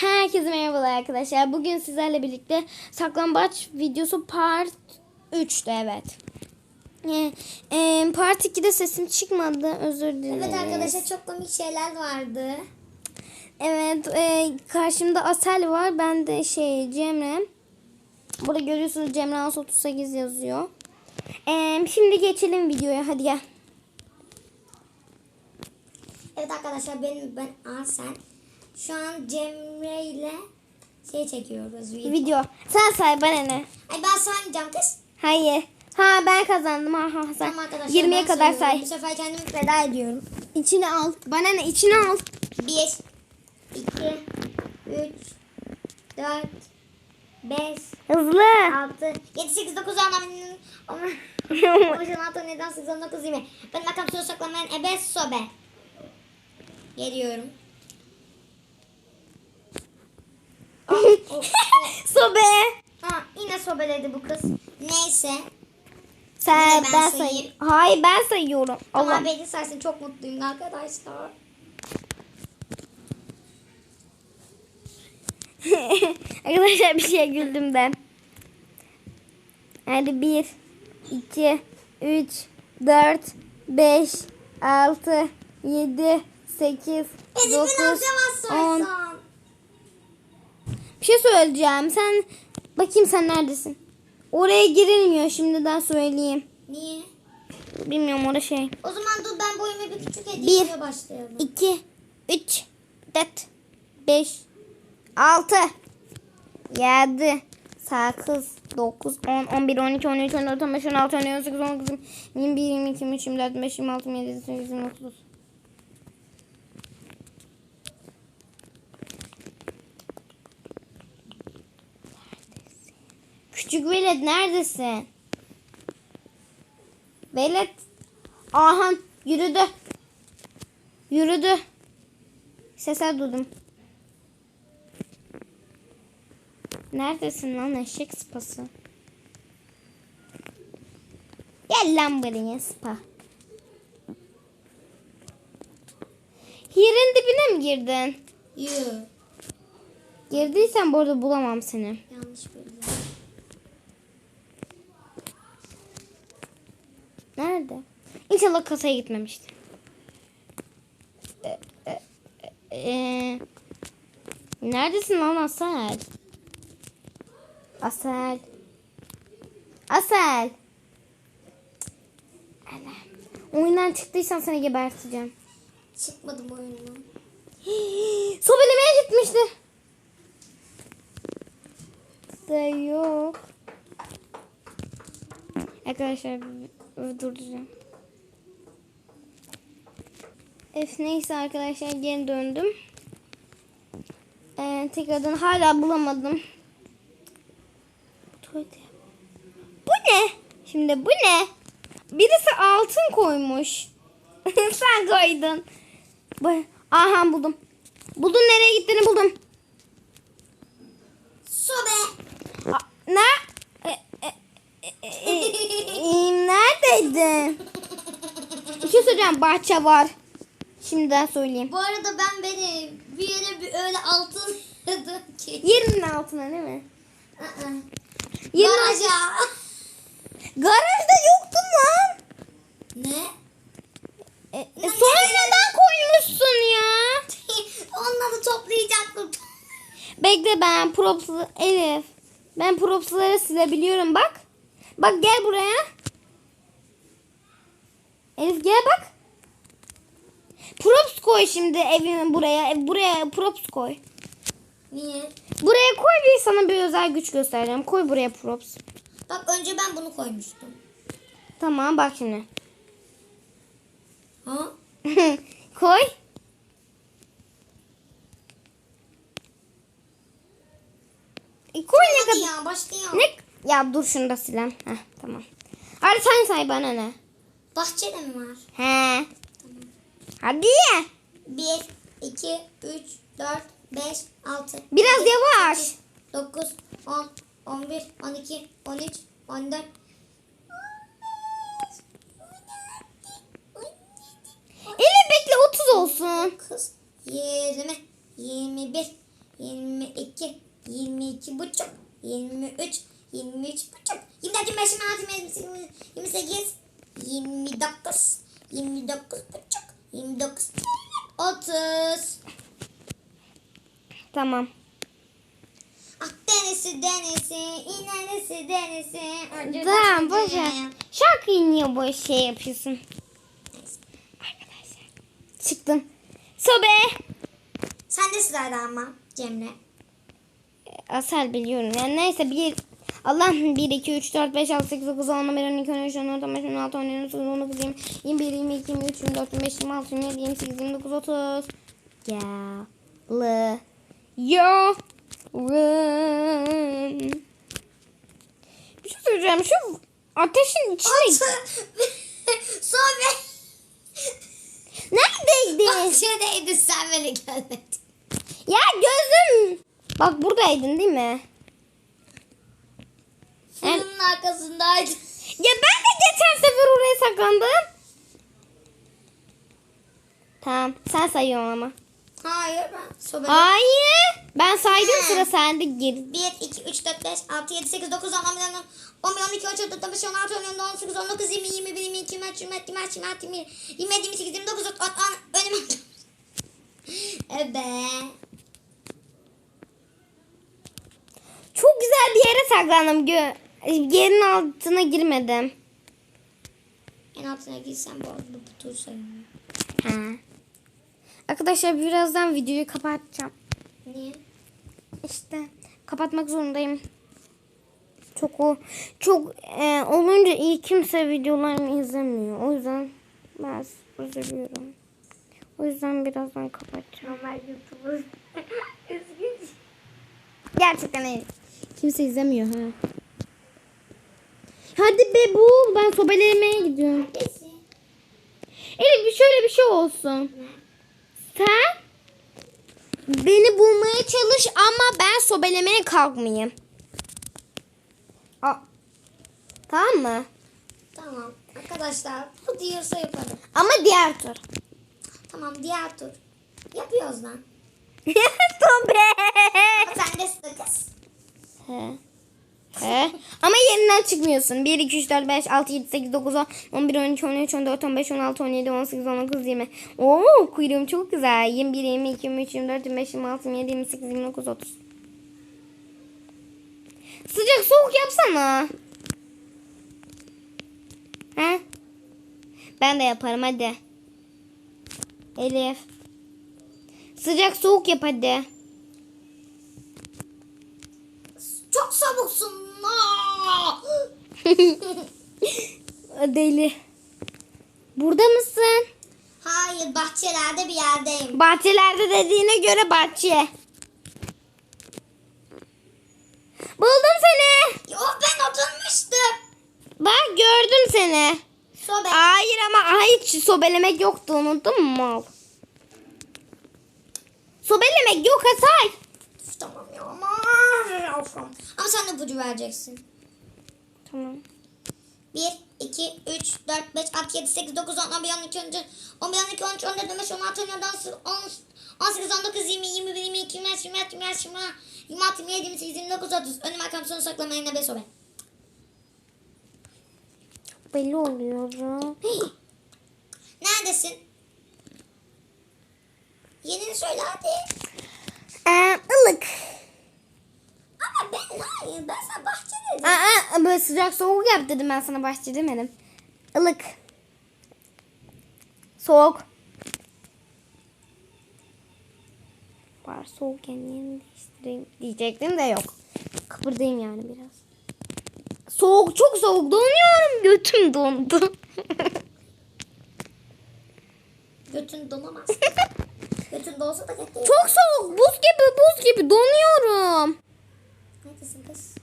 Herkese merhabalar arkadaşlar. Bugün sizlerle birlikte saklambaç videosu part 3'tü evet. Ee, e, part 2'de sesim çıkmadı. Özür dilerim. Evet arkadaşlar çok komik şeyler vardı. Evet e, karşımda Asel var. Ben de şey Cemre. Burada görüyorsunuz Cemre As 38 yazıyor. Ee, şimdi geçelim videoya. Hadi gel. Evet arkadaşlar benim ben Arsen. Şu an Cemre ile şey çekiyoruz. Video. Video. Sen say bana ne? Ay ben saymayacağım kız. Hayır. Ha ben kazandım. Ha ha sen. Tamam arkadaşlar 20'ye ben kadar say. Bu sefer kendimi feda ediyorum. İçine al. Bana ne? İçine al. 1 2 3 4 5 Hızlı. 6 7 8 9 10 11 16 17 18 19 20 Ben bakalım soru saklamayan ebe sobe. Geliyorum. Sobe. Ha yine sobeledi bu kız. Neyse. Sen ben, ben sayayım. sayayım. Hayır ben sayıyorum. Ama Allah. beni sayesinde çok mutluyum arkadaşlar. Arkadaşlar bir şey güldüm ben. Hadi 1, 2, 3, 4, 5, 6, 7, 8, Elif'in 9, alacağım 10. saysan. Bir şey söyleyeceğim. Sen bakayım sen neredesin? Oraya girilmiyor şimdiden söyleyeyim. Niye? Bilmiyorum orada şey. O zaman dur ben boyuma bir küçük Bir. hediyeyle başlayalım. 2, 3, 4, 5, 6, 7, 8, 9, 10, 11, 12, 13, 14, 15, 16, 17, 18, 19, 21, 22, 23, 24, 25, 26, 27, 28, 29, 30. Küçük velet neredesin? Velet. Aha yürüdü. Yürüdü. Sesler duydum. Neredesin lan eşek sıpası? Gel lan buraya sıpa. Yerin dibine mi girdin? Yuh. Girdiysen bu arada bulamam seni. Yanlış bildim. İnşallah kasaya gitmemiştir. Ee, e, e, e, neredesin lan Asel? Asel. Asel. Allah'ım. Oyundan çıktıysan seni geberteceğim. Çıkmadım oyundan. Sobelemeye gitmişti. Da yok. Arkadaşlar durduracağım. Ef neyse arkadaşlar geri döndüm. Ee, tekrardan hala bulamadım. Bu ne? Şimdi bu ne? Birisi altın koymuş. Sen koydun. Aha buldum. Buldum nereye gittiğini buldum. Sobe. A- Ne? E, e, e, e, e, neredeydin? Bir şey söyleyeceğim. Bahçe var. Şimdiden söyleyeyim. Bu arada ben beni bir yere bir öyle altın yedim ki. Yerinin altına değil mi? Yerin Garaja. Garajda yoktun lan. ne? E, e, sonra neden koymuşsun ya? Onları toplayacaktım. Bekle ben props'ı Elif. Ben props'ları silebiliyorum bak. Bak gel buraya. Elif gel bak. Props koy şimdi evin buraya. Ev- Buraya props koy. Niye? Buraya koy bir sana bir özel güç göstereceğim. Koy buraya props. Bak önce ben bunu koymuştum. Tamam bak şimdi. Ha? koy. E, koy ne kadar. ya başlayalım. Ne? Ya dur şunu da silem. Heh, tamam. Hadi sen say bana ne? Bahçede mi var? He. Hadi. Bir, iki, üç, dört, beş, altı. Biraz yedi, yavaş. Sekiz, dokuz, on, on bir, on iki, on üç, on dört. Elif bekle otuz olsun. Kız yirmi, yirmi bir, yirmi iki, yirmi iki buçuk, yirmi üç, yirmi üç buçuk, yirmi dört, yirmi beş, yirmi altı, yirmi sekiz, yirmi dokuz, yirmi dokuz buçuk. 29 30 Tamam. Ah, Akdeniz'i denizi, inenisi denizi. Önce Tamam boş ver. Şarkıyı niye boş şey yapıyorsun? Arkadaşlar. Çıktım. Sobe. Sen de sırada ama Cemre. Asal biliyorum. Yani neyse bir Allah 1 2 3 4 5 6 8 9 10 11 12 13 14 15 16 17 18 19 20 21 22 23 24 25 26 27 28 29 30 Gel. Yo. Bir şey söyleyeceğim. Şu ateşin içine Sonra neredeydi? bahçedeydi sen beni görmedin. Ya gözüm. Bak buradaydın değil mi? Fırının arkasındaydı. Ya ben de geçen sefer oraya saklandım. Tamam sen sayıyorsun ama. Hayır ben. Hayır. Ben saydım He. sıra sende gir. 1, 2, 3, 4, 5, 6, 7, 8, 9, 10, 11, 12, 12, 13, 14, 15, 16, 17, 18, 19, 20, 21, 22, 23, 24, 25, 26, 27, 27, 28, 29, 30, 10, önüme. Evet. Çok güzel bir yere saklandım. Yerin altına girmedim. En altına girsem bu arada bu tur sayılmıyor. Ha. Arkadaşlar birazdan videoyu kapatacağım. Niye? İşte kapatmak zorundayım. Çok o çok e, olunca iyi kimse videolarımı izlemiyor. O yüzden ben üzülüyorum. O yüzden birazdan kapatacağım. Normal YouTuber. Gerçekten iyi. Kimse izlemiyor ha. Hadi be bul. Ben sobelemeye gidiyorum. Elif bir şöyle bir şey olsun. Sen beni bulmaya çalış ama ben sobelemeye kalkmayayım. Aa, tamam mı? Tamam. Arkadaşlar bu diyorsa yaparım. Ama diğer tur. Tamam diğer tur. Yapıyoruz lan. Sobe. Sen de sıra kız. He. He. Ama yerinden çıkmıyorsun. 1, 2, 3, 4, 5, 6, 7, 8, 9, 10, 11, 12, 13, 14, 15, 16, 17, 18, 19, 20. Oo kuyruğum çok güzel. 21, 22, 23, 24, 25, 26, 27, 28, 29, 30. Sıcak soğuk yapsana. He? Ben de yaparım hadi. Elif. Sıcak soğuk yap hadi. Aa! Deli. Burada mısın? Hayır bahçelerde bir yerdeyim. Bahçelerde dediğine göre bahçe. Buldum seni. Yok ben oturmuştum. Bak gördüm seni. Sobe. Hayır ama hiç sobelemek yoktu unuttun mu mal? Sobelemek yok. Üf, Tamam ya Ama sen de ipucu vereceksin. Tamam. 1, 2, 3, 4, 5, 6, 7, 8, 9, 10, 11, 12, 13, 11, 12, 13, 14, 15, 16, 17, 18, 19, 20, 21, 22, 23, 24, 25, 26, 27, 28, 29, 30. Önüm arkam sonu saklama yine be sobe. Belli oluyorum. Neredesin? Yerini söyle hadi. Ee, ılık. Hayır ben sana bahçe dedim. Aa, böyle sıcak soğuk yap dedim ben sana bahçe demedim. Ilık. Soğuk. Var soğukken yerini değiştireyim diyecektim de yok. Kıpırdayım yani biraz. Soğuk çok soğuk donuyorum götüm dondu. Götün donamaz. Götün dolsa da çok soğuk buz gibi buz gibi donuyorum. Neredesin kız?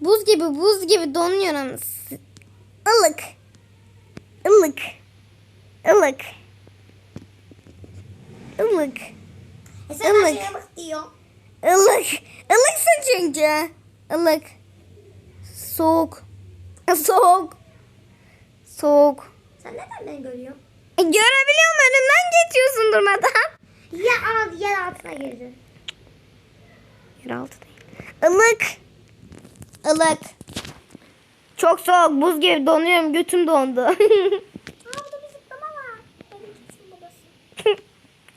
Buz gibi buz gibi donuyorum. S- Ilık. Ilık. Ilık. Ilık. E sen her Ilık. şeye diyor. Ilık. Ilıksın çünkü. Ilık. Soğuk. Soğuk. Soğuk. Sen neden beni görüyorsun? E, görebiliyorum önümden geçiyorsun durmadan. Ya al yer altına girdi. Yeraltı değil. Ilık. Ilık. Çok soğuk. Buz gibi donuyorum. Götüm dondu. Aa.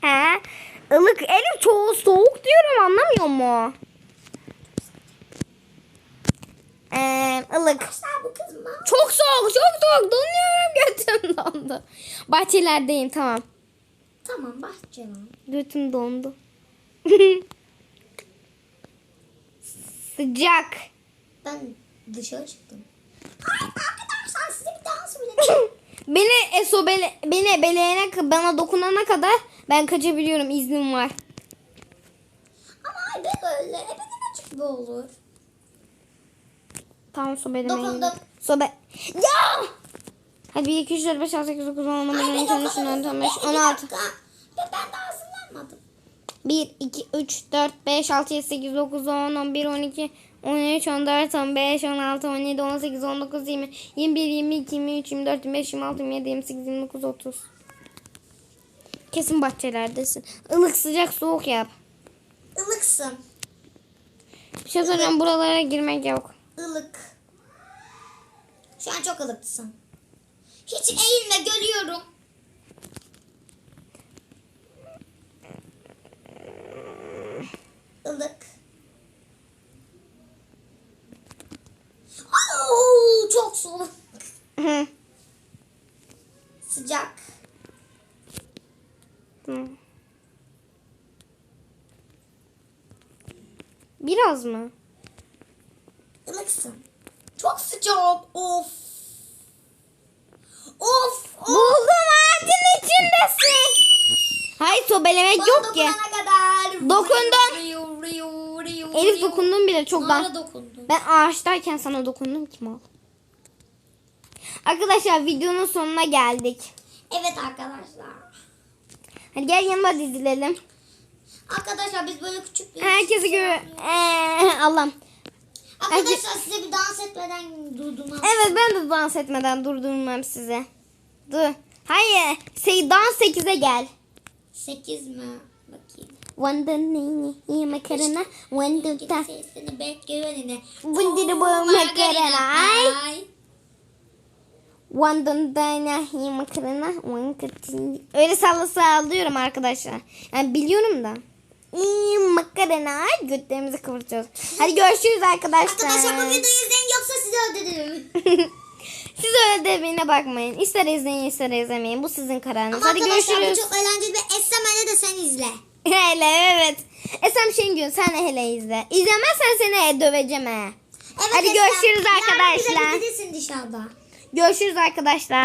He. ılık Elif çoğu soğuk diyorum anlamıyor mu? Ee, ılık. Çok soğuk çok soğuk donuyorum götüm dondu. Bahçelerdeyim tamam. Tamam bahçelim. Götüm dondu. Sıcak. Ben dışarı çıktım. Ay arkadaşlar size bir dans bile. Beni eso bele, beni beleyene bana dokunana kadar ben kaçabiliyorum iznim var. Ama ay ben öyle. E benim açık bir olur. Tamam sobelemeyin. Dokundum. Sobe. Ya! Hadi 1 2 3 4 5 6 8 9 10 11 Ay 12 ben 13 14 15 Bir 16. dakika. Ben daha hazırlanmadım. 1 2 3 4 5 6 7 8 9 10 11 12 13 14 15 16 17 18 19 20 21 22 23 24 25 26 27 28 29 30. Kesin bahçelerdesin. Ilık sıcak soğuk yap. Ilıksın. Bir şey söyleyeceğim buralara girmek yok. Ilık. Şu an çok ılıksın. Hiç eğilme görüyorum. Ilık. Oo, çok soğuk. Hı. Sıcak. Hı. Biraz mı? Ilıksın. Çok sıcak. Of. Of. Of. Buldum ağacın içindesin. Hayır sobelemek Bana yok ki. kadar. Riu, Elif riu. dokundun bile çok ben. Ben ağaçtayken sana dokundum ki mal. Arkadaşlar videonun sonuna geldik. Evet arkadaşlar. Hadi gel yanıma dizilelim. Arkadaşlar biz böyle küçük bir... Herkesi gör. Ee, Allah'ım. Arkadaşlar size bir dans etmeden durdurmam. Evet ben de dans etmeden durdurmam size. Dur. Hayır. Şey, dans 8'e gel. 8 mi? Bakayım. Wanda nini iyi makarna. Wanda ta. sesini bekle önüne. Bundiri bu makarna. Ay. Wanda dana iyi makarna. Wanda Öyle salla sallıyorum arkadaşlar. Yani biliyorum da. İyi makarna. Götlerimizi kıvırtıyoruz. Hadi görüşürüz arkadaşlar. Arkadaşlar bu videoyu izleyin yoksa sizi öldürürüm. Siz öyle dediğine bakmayın. İster izleyin ister izlemeyin. Bu sizin kararınız. Ama Hadi arkadaşlar bu görüşürüz. çok eğlenceli ve Esra de sen izle. Hele evet. Esem Şengün sen de hele izle. İzlemezsen seni döveceğim he. Evet, Hadi Esra, görüşürüz yarın arkadaşlar. bize gidebilirsin dışarıda. Görüşürüz arkadaşlar.